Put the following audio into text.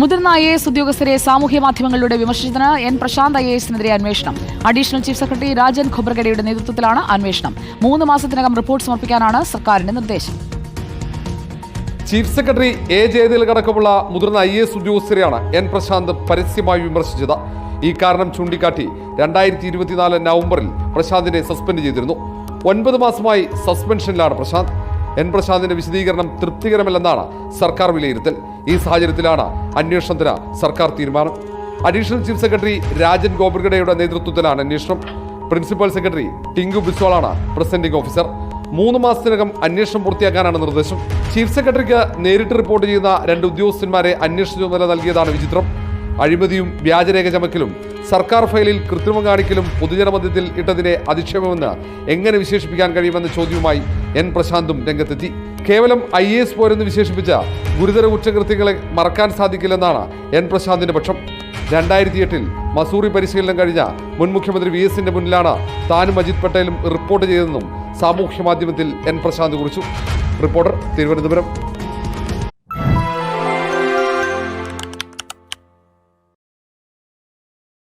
മുതിർന്ന I A S ഉദ്യോഗസ്ഥരെ സാമൂഹ്യ മാധ്യമങ്ങളിലൂടെ വിമർശിച്ചതിന് എൻ പ്രശാന്ത് ഐ എസിനെതിരെ അന്വേഷണം. അഡീഷണൽ ചീഫ് സെക്രട്ടറി രാജൻ ഖൊബ്രഗഡയുടെ നേതൃത്വത്തിലാണ് അന്വേഷണം. മൂന്ന് മാസത്തിനകം റിപ്പോർട്ട് സമർപ്പിക്കാനാണ് സർക്കാരിന്റെ നിർദ്ദേശം. ചീഫ് സെക്രട്ടറി എ ജയതിലക അടക്കമുള്ള മുതിർന്ന ഐ എസ് ഉദ്യോഗസ്ഥരെയാണ് എൻ പ്രശാന്ത് പരസ്യമായി വിമർശിച്ചത്. ഈ കാരണം ചൂണ്ടിക്കാട്ടി രണ്ടായിരത്തി ഇരുപത്തിനാല് നവംബറിൽ പ്രശാന്തിനെ സസ്പെൻഡ് ചെയ്തിരുന്നു. ഒൻപത് മാസമായി സസ്പെൻഷനിലാണ് പ്രശാന്ത്. എൻ പ്രശാന്തിന്റെ വിശദീകരണം തൃപ്തികരമല്ലെന്നാണ് സർക്കാർ വിലയിരുത്തൽ. ഈ സാഹചര്യത്തിലാണ് അന്വേഷണത്തിന് സർക്കാർ തീരുമാനം. അഡീഷണൽ ചീഫ് സെക്രട്ടറി രാജൻ ഗോപർഗഡയുടെ നേതൃത്വത്തിലാണ് അന്വേഷണം. പ്രിൻസിപ്പൽ സെക്രട്ടറി ടിങ്കു ബിസ്വാളാണ് പ്രസന്റിംഗ് ഓഫീസർ. മൂന്ന് മാസത്തിനകം അന്വേഷണം പൂർത്തിയാക്കാനാണ് നിർദ്ദേശം. ചീഫ് സെക്രട്ടറിക്ക് നേരിട്ട് റിപ്പോർട്ട് ചെയ്യുന്ന രണ്ട് ഉദ്യോഗസ്ഥന്മാരെ അന്വേഷണ ചുമതല നൽകിയതാണ് വിചിത്രം. അഴിമതിയും വ്യാജരേഖ ചമക്കലും സർക്കാർ ഫയലിൽ കൃത്രിമം കാണിക്കലും പൊതുജനമധ്യത്തിൽ ഇട്ടതിനെ അധിക്ഷേപമെന്ന് എങ്ങനെ വിശേഷിപ്പിക്കാൻ കഴിയുമെന്ന ചോദ്യവുമായി എൻ പ്രശാന്തും രംഗത്തെത്തി. കേവലം ഐ എ എസ് പോരെന്ന് വിശേഷിപ്പിച്ച ഗുരുതര കുറ്റകൃത്യങ്ങളെ മറക്കാൻ സാധിക്കില്ലെന്നാണ് എൻ പ്രശാന്തിന്റെ പക്ഷം. രണ്ടായിരത്തി എട്ടിൽ മസൂറി പരിശീലനം കഴിഞ്ഞ മുൻ മുഖ്യമന്ത്രി വി എസിന്റെ മുന്നിലാണ് താനും അജിത് പട്ടേലും റിപ്പോർട്ട് ചെയ്തതെന്നും സാമൂഹ്യ മാധ്യമത്തിൽ എൻ പ്രശാന്ത് കുറിച്ചു. റിപ്പോർട്ടർ തിരുവനന്തപുരം.